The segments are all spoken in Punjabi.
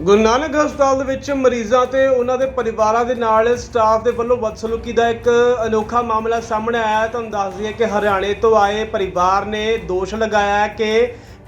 ਗੁਰੂ ਨਾਨਕ ਹਸਪਤਾਲ ਦੇ ਵਿੱਚ ਮਰੀਜ਼ਾਂ ਤੇ ਉਹਨਾਂ ਦੇ ਪਰਿਵਾਰਾਂ ਦੇ ਨਾਲ ਸਟਾਫ ਦੇ ਵੱਲੋਂ ਬਦਸਲੂਕੀ ਦਾ ਇੱਕ ਅਨੋਖਾ ਮਾਮਲਾ ਸਾਹਮਣੇ ਆਇਆ ਤੁਹਾਨੂੰ ਦੱਸ ਦਈਏ ਕਿ ਹਰਿਆਣੇ ਤੋਂ ਆਏ ਪਰਿਵਾਰ ਨੇ ਦੋਸ਼ ਲਗਾਇਆ ਕਿ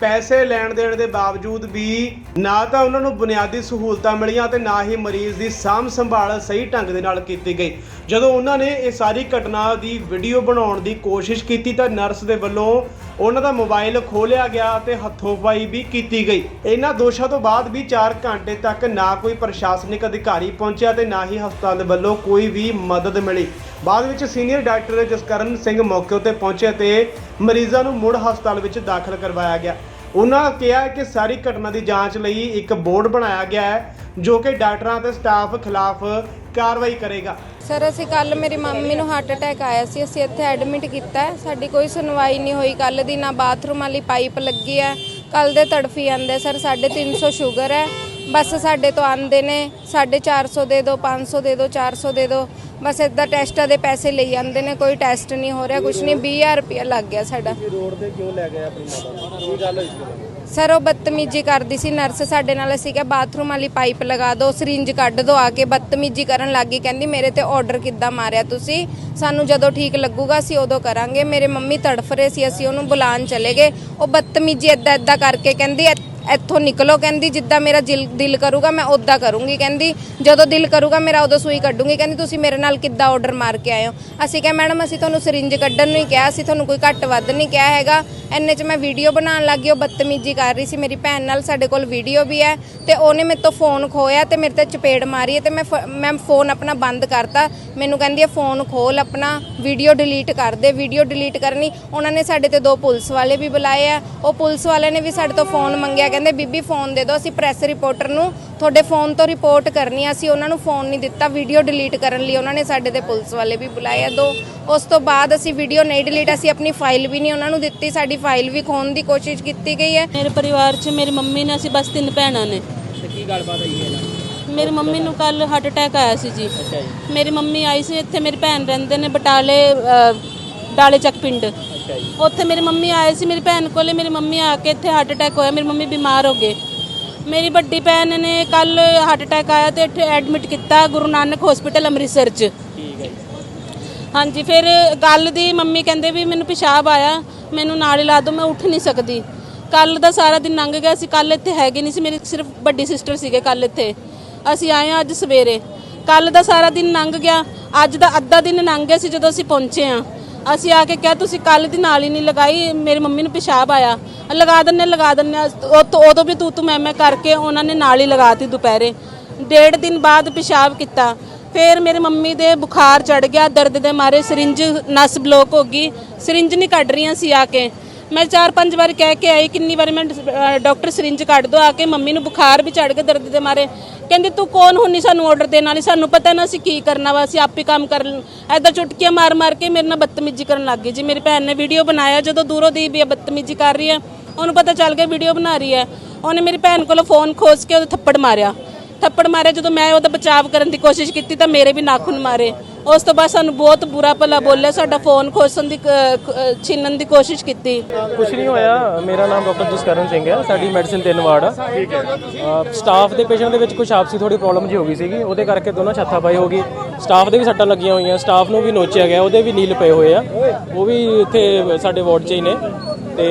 ਪੈਸੇ ਲੈਣ ਦੇਣ ਦੇ ਬਾਵਜੂਦ ਵੀ ਨਾ ਤਾਂ ਉਹਨਾਂ ਨੂੰ ਬੁਨਿਆਦੀ ਸਹੂਲਤਾਂ ਮਿਲੀਆਂ ਤੇ ਨਾ ਹੀ ਮਰੀਜ਼ ਦੀ ਸਾਂਭ ਸੰਭਾਲ ਸਹੀ ਢੰਗ ਦੇ ਨਾਲ ਕੀਤੀ ਗਈ। ਜਦੋਂ ਉਹਨਾਂ ਨੇ ਇਹ ਸਾਰੀ ਘਟਨਾ ਦੀ ਵੀਡੀਓ ਬਣਾਉਣ ਦੀ ਕੋਸ਼ਿਸ਼ ਕੀਤੀ ਤਾਂ ਨਰਸ ਦੇ ਵੱਲੋਂ ਉਹਨਾਂ ਦਾ ਮੋਬਾਈਲ ਖੋਲਿਆ ਗਿਆ ਤੇ ਹੱਥੋਂ-ਪਾਈ ਵੀ ਕੀਤੀ ਗਈ। ਇਹਨਾਂ ਦੋਸ਼ਾਂ ਤੋਂ ਬਾਅਦ ਵੀ 4 ਘੰਟੇ ਤੱਕ ਨਾ ਕੋਈ ਪ੍ਰਸ਼ਾਸਨਿਕ ਅਧਿਕਾਰੀ ਪਹੁੰਚਿਆ ਤੇ ਨਾ ਹੀ ਹਸਪਤਾਲ ਦੇ ਵੱਲੋਂ ਕੋਈ ਵੀ ਮਦਦ ਮਿਲੀ। ਬਾਅਦ ਵਿੱਚ ਸੀਨੀਅਰ ਡਾਕਟਰ ਜਸਕਰਨ ਸਿੰਘ ਮੌਕੇ ਉੱਤੇ ਪਹੁੰਚੇ ਤੇ ਮਰੀਜ਼ਾਂ ਨੂੰ ਮੁੜ ਹਸਪਤਾਲ ਵਿੱਚ ਦਾਖਲ ਕਰਵਾਇਆ ਗਿਆ। ਉਹਨਾਂ ਕਿਹਾ ਕਿ ਸਾਰੀ ਘਟਨਾ ਦੀ ਜਾਂਚ ਲਈ ਇੱਕ ਬੋਰਡ ਬਣਾਇਆ ਗਿਆ ਹੈ, ਜੋ ਕਿ ਡਾਕਟਰਾਂ ਅਤੇ ਸਟਾਫ ਖਿਲਾਫ ਕਾਰਵਾਈ ਕਰੇਗਾ। ਸਰ, ਅਸੀਂ ਕੱਲ ਮੇਰੀ ਮੰਮੀ ਨੂੰ ਹਾਰਟ ਅਟੈਕ ਆਇਆ ਸੀ। ਅਸੀਂ ਇੱਥੇ ਐਡਮਿਟ ਕੀਤਾ ਸਾਡੀ ਕੋਈ ਸੁਣਵਾਈ ਨਹੀਂ ਹੋਈ। ਕੱਲ ਦੀ ਨਾ ਬਾਥਰੂਮ ਵਾਲੀ ਪਾਈਪ ਲੱਗੀ ਹੈ। ਕੱਲ ਦੇ ਤੜਫੀ ਜਾਂਦੇ ਸਰ 350 ਸ਼ੂਗਰ ਹੈ। ਬਸ ਸਾਡੇ ਤੋਂ ਆਂਦੇ ਨੇ। 450 ਦੇ ਦਿਓ 500 ਦੇ ਦਿਓ 400 ਦੇ ਦਿਓ ਬਸ ਇਦਾਂ ਟੈਸਟਾਂ ਦੇ ਪੈਸੇ ਲਈ ਜਾਂਦੇ ਨੇ ਕੋਈ ਟੈਸਟ ਨਹੀਂ ਹੋ ਰਿਹਾ ਕੁਝ ਨਹੀਂ 20000 ਰੁਪਇਆ ਲੱਗ ਗਿਆ ਸਾਡਾ। ਰੋਡ ਤੇ ਕਿਉਂ ਲੈ ਗਏ ਆਪਣੀ ਮਾਤਾ ਨੂੰ? ਕੀ ਗੱਲ ਹੋਈ ਸੀ? ਸਰ ਉਹ ਬਦਤਮੀਜੀ ਕਰਦੀ ਸੀ ਨਰਸ ਸਾਡੇ ਨਾਲ ਅਸੀਂ ਕਿਹਾ ਬਾਥਰੂਮ ਵਾਲੀ ਪਾਈਪ ਲਗਾ ਦਿਓ ਸਰਿੰਜ ਕੱਢ ਦਿਓ ਆ ਕੇ ਬਦਤਮੀਜੀ ਕਰਨ ਲੱਗੀ ਕਹਿੰਦੀ ਮੇਰੇ ਤੇ ਆਰਡਰ ਕਿੱਦਾਂ ਮਾਰਿਆ ਤੁਸੀਂ? ਸਾਨੂੰ ਜਦੋਂ ਠੀਕ ਲੱਗੂਗਾ ਅਸੀਂ ਉਦੋਂ ਕਰਾਂਗੇ। ਮੇਰੇ ਮੰਮੀ ਤੜਫ ਰਹੇ ਸੀ ਅਸੀਂ ਉਹਨੂੰ ਬੁਲਾਉਣ ਚਲੇ ਗਏ। ਉਹ ਬਦਤਮੀਜੀ ਏਦਾਂ ਏਦਾਂ ਕਰਕੇ ਕਹਿੰਦੀ ਇੱਥੋਂ ਨਿਕਲੋ ਕਹਿੰਦੀ, ਜਿੱਦਾਂ ਮੇਰਾ ਜਿਲ- ਦਿਲ ਕਰੂਗਾ ਮੈਂ ਉਦਾਂ ਕਰੂੰਗੀ ਕਹਿੰਦੀ। ਜਦੋਂ ਦਿਲ ਕਰੂਗਾ ਮੇਰਾ ਉਦੋਂ ਸੂਈ ਕੱਢੂੰਗੀ ਕਹਿੰਦੀ, ਤੁਸੀਂ ਮੇਰੇ ਨਾਲ ਕਿੱਦਾਂ ਆਰਡਰ ਮਾਰ ਕੇ ਆਏ ਹੋ? ਅਸੀਂ ਕਿਹਾ, ਮੈਡਮ, ਅਸੀਂ ਤੁਹਾਨੂੰ ਸਰਿੰਜ ਕੱਢਣ ਨੂੰ ਹੀ ਕਿਹਾ ਅਸੀਂ ਤੁਹਾਨੂੰ ਕੋਈ ਘੱਟ ਵੱਧ ਨਹੀਂ ਕਿਹਾ ਹੈਗਾ। ਇੰਨੇ 'ਚ ਮੈਂ ਵੀਡੀਓ ਬਣਾਉਣ ਲੱਗ ਗਈ, ਉਹ ਬਦਤਮੀਜੀ ਕਰ ਰਹੀ ਸੀ। ਮੇਰੀ ਭੈਣ ਨਾਲ ਸਾਡੇ ਕੋਲ ਵੀਡੀਓ ਵੀ ਹੈ ਤੇ ਉਹਨੇ ਮੇਰੇ ਤੋਂ ਫੋਨ ਖੋਇਆ ਤੇ ਮੇਰੇ ਤੇ ਚਪੇੜ ਮਾਰੀ ਹੈ ਤੇ ਮੈਂ ਫ- ਮੈਂ ਫੋਨ ਆਪਣਾ ਬੰਦ ਕਰਤਾ। ਮੈਨੂੰ ਕਹਿੰਦੀ ਹੈ ਫੋਨ ਖੋਲ ਆਪਣਾ ਵੀਡੀਓ ਡਿਲੀਟ ਕਰ ਦੇ ਵੀਡੀਓ ਡਿਲੀਟ ਕਰਨੀ। ਉਹਨਾਂ ਨੇ ਸਾਡੇ ਤੇ ਦੋ ਪੁਲਿਸ ਵਾਲੇ ਵੀ ਬੁਲਾਏ ਆ। ਉਹ ਪੁਲਿਸ ਵਾਲਿਆਂ ਨੇ ਵੀ ਸਾਡੇ ਤੋਂ ਫੋਨ ਮੰਗਿਆ ਕਹਿੰਦੇ ਬੀਬੀ ਫੋਨ ਦੇ ਦਿਓ ਅਸੀਂ ਪ੍ਰੈਸ ਰਿਪੋਰਟਰ ਨੂੰ ਤੁਹਾਡੇ ਫੋਨ ਤੋਂ ਰਿਪੋਰਟ ਕਰਨੀ ਆ। ਅਸੀਂ ਉਹਨਾਂ ਨੂੰ ਫੋਨ ਨਹੀਂ ਦਿੱਤਾ ਵੀਡੀਓ ਡਿਲੀਟ ਕਰਨ ਲਈ ਉਹਨਾਂ ਨੇ ਸਾਡੇ ਤੇ ਪੁਲਿਸ ਵਾਲੇ ਵੀ ਬੁਲਾਏ ਆ ਦੋ। ਉਸ ਤੋਂ ਬਾਅਦ ਅਸੀਂ ਵੀਡੀਓ ਨਹੀਂ ਡਿਲੀਟ ਅਸੀਂ ਆਪਣੀ ਫਾਈਲ ਵੀ ਨਹੀਂ ਉਹਨਾਂ ਨੂੰ ਦਿੱਤੀ ਸਾਡੀ ਫਾਈਲ ਵੀ ਖੋਣ ਦੀ ਕੋਸ਼ਿਸ਼ ਕੀਤੀ ਗਈ ਹੈ। ਮੇਰੇ ਪਰਿਵਾਰ 'ਚ ਮੇਰੀ ਮੰਮੀ ਨੇ ਅਸੀਂ ਬਸ ਤਿੰਨ ਭੈਣਾਂ ਨੇ। ਤੇ ਕੀ ਗੱਲਬਾਤ ਹੋਈ ਹੈ ਮੇਰੀ ਮੰਮੀ ਨੂੰ ਕੱਲ ਹਾਰਟ ਅਟੈਕ ਆਇਆ ਸੀ ਜੀ। ਅੱਛਾ ਜੀ। ਮੇਰੀ ਮੰਮੀ ਆਈ ਸੀ ਇੱਥੇ ਮੇਰੀ ਭੈਣ ਰਹਿੰਦੇ ਨੇ ਬਟਾਲੇ ਡਾਲੇ ਚੱਕ ਪਿੰਡ। ਅੱਛਾ ਜੀ। ਉੱਥੇ ਮੇਰੀ ਮੰਮੀ ਆਏ ਸੀ ਮੇਰੀ ਭੈਣ ਕੋਲੇ ਮੇਰੀ ਮੰਮੀ ਆ ਕੇ ਇੱਥੇ ਹਾਰਟ ਅਟੈਕ ਹੋਇਆ ਮੇਰੀ ਮੰਮੀ ਬਿਮਾਰ ਹੋ ਗਏ। ਮੇਰੀ ਵੱਡੀ ਭੈਣ ਨੇ ਕੱਲ ਹਾਰਟ ਅਟੈਕ ਆਇਆ ਤੇ ਇੱਥੇ ਐਡਮਿਟ ਕੀਤਾ ਗੁਰੂ ਨਾਨਕ ਹਸਪੀਟਲ ਅੰਮ੍ਰਿਤਸਰ 'ਚ। ਠੀਕ ਹੈ ਜੀ। ਹਾਂਜੀ ਫਿਰ ਗੱਲ ਦੀ ਮੰਮੀ ਕਹਿੰਦੇ ਵੀ ਮੈਨੂੰ ਪਿਸ਼ਾਬ ਆਇਆ ਮੈਨੂੰ ਨਾਲ ਹੀ ਲਾ ਦਿਓ ਮੈਂ ਉੱਠ ਨਹੀਂ ਸਕਦੀ। ਕੱਲ ਦਾ ਸਾਰਾ ਦਿਨ ਲੰਘ ਗਿਆ ਸੀ ਕੱਲ ਇੱਥੇ ਹੈਗੇ ਨਹੀਂ ਸੀ ਮੇਰੀ ਸਿਰਫ ਵੱਡੀ ਸਿਸਟਰ ਸੀਗੇ ਕੱਲ ਇੱਥੇ। ਅਸੀਂ ਆਏ ਹਾਂ ਅੱਜ ਸਵੇਰੇ। ਕੱਲ ਦਾ ਸਾਰਾ ਦਿਨ ਲੰਘ ਗਿਆ ਅੱਜ ਦਾ ਅੱਧਾ ਦਿਨ ਲੰਘ ਗਿਆ ਸੀ ਜਦੋਂ ਅਸੀਂ ਪਹੁੰਚੇ ਹਾਂ। ਅਸੀਂ ਆ ਕੇ ਕਿਹਾ, ਤੁਸੀਂ ਕੱਲ ਦੀ ਨਾਲ ਹੀ ਨਹੀਂ ਲਗਾਈ, ਮੇਰੀ ਮੰਮੀ ਨੂੰ ਪਿਸ਼ਾਬ ਆਇਆ। ਲਗਾ ਦਿੰਨੇ ਲਗਾ ਦਿੰਨੇ ਉਹ ਤੋਂ- ਉਦੋਂ ਵੀ ਤੂੰ ਤੂੰ ਮੈਂ ਮੈਂ ਕਰਕੇ ਉਹਨਾਂ ਨੇ ਨਾਲ ਹੀ ਲਗਾਤੀ ਦੁਪਹਿਰੇ। ਡੇਢ ਦਿਨ ਬਾਅਦ ਪਿਸ਼ਾਬ ਕੀਤਾ। ਫਿਰ ਮੇਰੇ ਮੰਮੀ ਦੇ ਬੁਖਾਰ ਚੜ ਗਿਆ, ਦਰਦ ਦੇ ਮਾਰੇ, ਸਰਿੰਜ ਨਸ ਬਲੋਕ ਹੋ ਗਈ। ਸਰਿੰਜ ਨਹੀਂ ਕੱਢ ਰਹੀਆਂ ਸੀ ਆ ਕੇ। ਮੈਂ ਚਾਰ ਪੰਜ ਵਾਰ ਕਹਿ ਕੇ ਆਈ, ਕਿੰਨੀ ਵਾਰੀ ਮੈਂ ਡਾਕਟਰ ਸਰਿੰਜ ਕੱਢ ਦੋ, ਆ ਕੇ ਮੰਮੀ ਨੂੰ ਬੁਖਾਰ ਵੀ ਚੜ ਗਿਆ ਦਰਦ ਦੇ ਮਾਰੇ। ਕਹਿੰਦੀ, ਤੂੰ ਕੌਣ ਹੁੰਨੀ ਸਾਨੂੰ ਆਰਡਰ ਦੇਣ ਵਾਲੀ? ਸਾਨੂੰ ਪਤਾ ਨਾ ਅਸੀਂ ਕੀ ਕਰਨਾ ਵਾ, ਅਸੀਂ ਆਪੇ ਕੰਮ ਕਰ ਐਦਾਂ ਚੁਟਕੀਆਂ ਮਾਰ ਮਾਰ ਕੇ ਮੇਰੇ ਨਾਲ ਬਦਤਮੀਜ਼ੀ ਕਰਨ ਲੱਗ ਗਈ ਜੀ। ਮੇਰੀ ਭੈਣ ਨੇ ਵੀਡੀਓ ਬਣਾਇਆ, ਜਦੋਂ ਦੂਰੋਂ ਦੀ ਵੀ ਬਦਤਮੀਜ਼ੀ ਕਰ ਰਹੀ ਹੈ, ਉਹਨੂੰ ਪਤਾ ਚੱਲ ਗਿਆ ਵੀਡੀਓ ਬਣਾ ਰਹੀ ਹੈ। ਉਹਨੇ ਮੇਰੀ ਭੈਣ ਕੋਲੋਂ ਫੋਨ ਖੋਸ ਕੇ ਉਹਦੇ ਥੱਪੜ ਮਾਰਿਆ। ਥੱਪੜ ਮਾਰੇ। ਜਦੋਂ ਮੈਂ ਉਹਦਾ ਬਚਾਅ ਕਰਨ ਦੀ ਕੋਸ਼ਿਸ਼ ਕੀਤੀ ਤਾਂ ਮੇਰੇ ਵੀ ਨਾਖੂਨ ਮਾਰੇ। ਉਸ ਤੋਂ ਬਾਅਦ ਸਾਨੂੰ ਬਹੁਤ ਬੁਰਾ ਭਲਾ ਬੋਲਿਆ, ਸਾਡਾ ਫੋਨ ਖੋਸਣ ਦੀ ਕ- ਦੀ ਕੋਸ਼ਿਸ਼ ਕੀਤੀ। ਕੁਛ ਨਹੀਂ ਹੋਇਆ। ਮੇਰਾ ਨਾਮ ਡਾਕਟਰ ਜਸਕਰਨ ਸਿੰਘ ਹੈ। ਸਾਡੀ ਮੈਡੀਸਿਨ ਤਿੰਨ ਵਾਰਡ ਆ। ਠੀਕ ਹੈ ਸਟਾਫ ਦੇ ਪੇਸ਼ੈਂਟ ਦੇ ਵਿੱਚ ਕੁਝ ਆਪਸੀ ਥੋੜੀ ਪ੍ਰੋਬਲਮ ਜੀ ਹੋ ਗਈ ਸੀਗੀ। ਉਹਦੇ ਕਰਕੇ ਦੋਨੋਂ ਛੱਥਾ ਪਾਈ ਹੋ ਗਈ। ਸਟਾਫ ਦੇ ਵੀ ਸੱਟਾਂ ਲੱਗੀਆਂ ਹੋਈਆਂ। ਸਟਾਫ ਨੂੰ ਵੀ ਨੋਚਿਆ ਗਿਆ। ਉਹਦੇ ਵੀ ਨੀਲ ਪਏ ਹੋਏ ਆ। ਉਹ ਵੀ ਇੱਥੇ ਸਾਡੇ ਵਾਰਡ 'ਚ ਹੀ ਨੇ। ਤੇ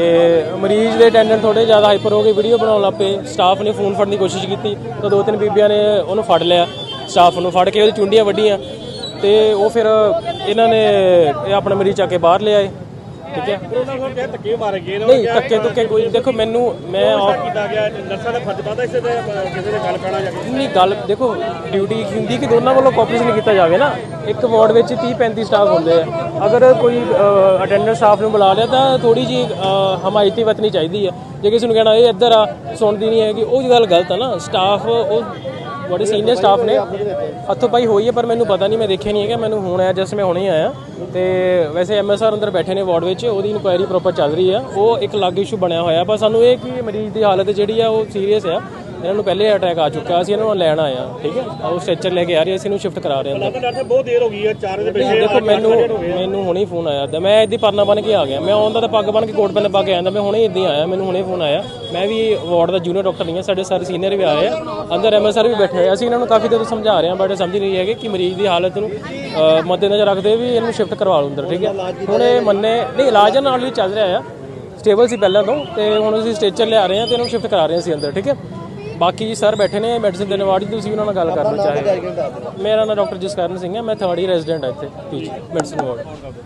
ਮਰੀਜ਼ ਦੇ ਅਟੈਂਡੈਂਟ ਥੋੜੇ ਜ਼ਿਆਦਾ ਹਾਈਪਰ ਹੋ ਗਏ ਵੀਡੀਓ ਬਣਾਉਣ ਲੱਗ ਪਏ। ਸਟਾਫ ਨੇ ਫੋਨ ਫੜਨ ਦੀ ਕੋਸ਼ਿਸ਼ ਕੀਤੀ, ਤਾਂ ਦੋ ਤਿੰਨ ਬੀਬੀਆਂ ਨੇ ਉਹਨੂੰ ਫੜ ਲਿਆ। ਸਟਾਫ ਨੂੰ ਫੜ ਕੇ ਉਹਦੀ ਚੁੰਡੀਆਂ ਵੱਢੀਆਂ ਤੇ ਉਹ ਫਿਰ ਇਹਨਾਂ ਨੇ ਇਹ ਆਪਣਾ ਮਰੀਜ਼ ਚੱਕ ਕੇ ਬਾਹਰ ਲਿਆਏ। ਠੀਕ ਹੈ। ਉਹਨਾਂ ਨੂੰ ਕਿਹਾ ਧੱਕੇ ਮਾਰੇ ਗਏ ਨੇ ਨਹੀਂ ਧੱਕੇ ਧੁੱਕੇ ਕੋਈ ਦੇਖੋ ਮੈਨੂੰ ਮੈਂ ਆਪ- ਕੀਤਾ ਗਿਆ ਨਰਸਾਂ ਦਾ ਫਰਜ਼ ਪਾਦਾ ਇਸੇ ਤੇ ਅਹ, ਕਿਸੇ ਦੇ ਗੱਲ ਪੈਣਾ ਜਾ ਕੇ ਨਹੀਂ ਗੱਲ ਦੇਖੋ ਡਿਊਟੀ ਹੁੰਦੀ ਕਿ ਦੋਨਾਂ ਵੱਲੋਂ ਕੋਆਪਰੇਸ਼ਨ ਕੀਤਾ ਜਾਵੇ ਨਾ। ਇੱਕ ਵਾਰਡ ਵਿੱਚ 30 35 ਸਟਾਫ ਹੁੰਦੇ ਆ। ਅਗਰ ਕੋਈ ਅਟੈਂਡੈਂਟ ਸਟਾਫ ਨੂੰ ਬੁਲਾ ਲਿਆ ਤਾਂ ਥੋੜੀ ਜੀ ਹਮਾਇਤੀ ਵਰਤਣੀ ਚਾਹੀਦੀ ਹੈ। ਜੇ ਕਿਸੇ ਨੂੰ ਕਹਿਣਾ ਇਹ ਇੱਧਰ ਆ ਸੁਣਦੀ ਨਹੀਂ ਹੈਗੀ ਉਹ ਗੱਲ ਗਲਤ ਆ ਨਾ। ਸਟਾਫ ਉਹ ਬੜੇ ਸੀਨੀਅਰ ਸਟਾਫ ਨੇ। ਹੱਥੋਂ ਪਾਈ ਹੋਈ ਹੈ, ਪਰ ਮੈਨੂੰ ਪਤਾ ਨਹੀਂ, ਮੈਂ ਦੇਖਿਆ ਨਹੀਂ ਹੈਗਾ। ਮੈਨੂੰ ਹੁਣ ਆਇਆ ਜਸ ਮੈਂ ਹੁਣੇ ਆਇਆ। ਤੇ ਵੈਸੇ ਐਮਐਸਆਰ ਅੰਦਰ ਬੈਠੇ ਨੇ ਵਾਰਡ ਵਿੱਚ, ਉਹਦੀ ਇਨਕੁਆਇਰੀ ਪ੍ਰੋਪਰ ਚੱਲ ਰਹੀ ਆ। ਉਹ ਇੱਕ ਅਲੱਗ ਇਸ਼ੂ ਬਣਿਆ ਹੋਇਆ। ਪਰ ਸਾਨੂੰ ਇਹ ਕਿ ਮਰੀਜ਼ ਦੀ ਹਾਲਤ ਜਿਹੜੀ ਆ, ਉਹ ਸੀਰੀਅਸ ਆ। ਇਹਨਾਂ ਨੂੰ ਪਹਿਲੇ ਅਟੈਕ ਆ ਚੁੱਕਾ ਸੀ ਇਹਨਾਂ ਨੂੰ ਲੈਣ ਆਇਆ ਠੀਕ ਹੈ? ਉਹ ਸਟ੍ਰੈਚਰ ਲੈ ਕੇ ਆ ਰਹੇ ਅਸੀਂ ਇਹਨੂੰ ਸ਼ਿਫਟ ਕਰਾ ਰਹੇ ਹਾਂ। ਡਾਕਟਰ ਬਹੁਤ ਦੇਰ ਹੋ ਗਈ ਹੈ 4 ਦੇ ਪਿੱਛੇ ਦੇਖੋ ਮੈਨੂੰ ਮੈਨੂੰ ਹੁਣੇ ਫੋਨ ਆਇਆ ਤਾਂ ਮੈਂ ਇੱਦੀ ਪਰਨਾ ਬਣ ਕੇ ਆ ਗਿਆ। ਮੈਂ ਆਉਂਦਾ ਤਾਂ ਪੱਗ ਬਣ ਕੇ ਕੋਟ ਪੈਨ ਪਾ ਕੇ ਆਇਆ ਮੈਂ ਹੁਣੇ ਇੱਦਾਂ ਆਇਆ ਮੈਨੂੰ ਹੁਣੇ ਫੋਨ ਆਇਆ। ਮੈਂ ਵੀ ਵਾਰਡ ਦਾ ਜੂਨੀਅਰ ਡਾਕਟਰ ਨਹੀਂ ਹਾਂ ਸਾਡੇ ਸਾਰੇ ਸੀਨੀਅਰ ਵੀ ਆਏ ਆ। ਅੰਦਰ ਐਮਐਸਆਰ ਵੀ ਬੈਠੇ ਆ। ਅਸੀਂ ਇਹਨਾਂ ਨੂੰ ਕਾਫੀ ਦੇਰ ਤੋਂ ਸਮਝਾ ਰਹੇ ਹਾਂ ਬਟ ਸਮਝ ਨਹੀਂ ਹੈਗੇ ਕਿ ਮਰੀਜ਼ ਦੀ ਹਾਲਤ ਨੂੰ ਮੱਦੇਨਜ਼ਰ ਰੱਖਦੇ ਵੀ ਇਹਨੂੰ ਸ਼ਿਫਟ ਕਰਵਾ ਲਓ ਅੰਦਰ ਠੀਕ ਹੈ? ਹੁਣ ਇਹ ਮੰਨੇ ਨਹੀਂ ਇਲਾਜ ਨਾਲ ਵੀ ਚੱਲ ਰਿਹਾ ਆ। ਸਟੇਬਲ ਸੀ ਪਹਿਲਾਂ ਤੋਂ ਤੇ ਹੁਣ ਅਸੀਂ ਸਟੇਚਰ ਲਿਆ ਰਹੇ ਹਾਂ ਤੇ ਇਹਨੂੰ ਸ਼ਿਫਟ ਕਰਾ ਰਹੇ ਹਾਂ ਅਸੀਂ ਅੰਦਰ ਠੀਕ ਹੈ? ਬਾਕੀ ਜੀ ਸਰ ਬੈਠੇ ਨੇ ਮੈਡੀਸਿਨ ਦੇਣ ਵਾਲੀ ਤੁਸੀਂ ਉਹਨਾਂ ਨਾਲ ਗੱਲ ਕਰਨਾ ਚਾਹੇ। ਮੇਰਾ ਨਾਮ ਡਾਕਟਰ ਜਸਕਰਨ ਸਿੰਘ ਹੈ ਮੈਂ ਥਰਡ ਈਅਰ ਰੈਜ਼ੀਡੈਂਟ ਹਾਂ ਇੱਥੇ ਪੀਜੀ ਮੈਡੀਸਿਨ ਵਾਰਡ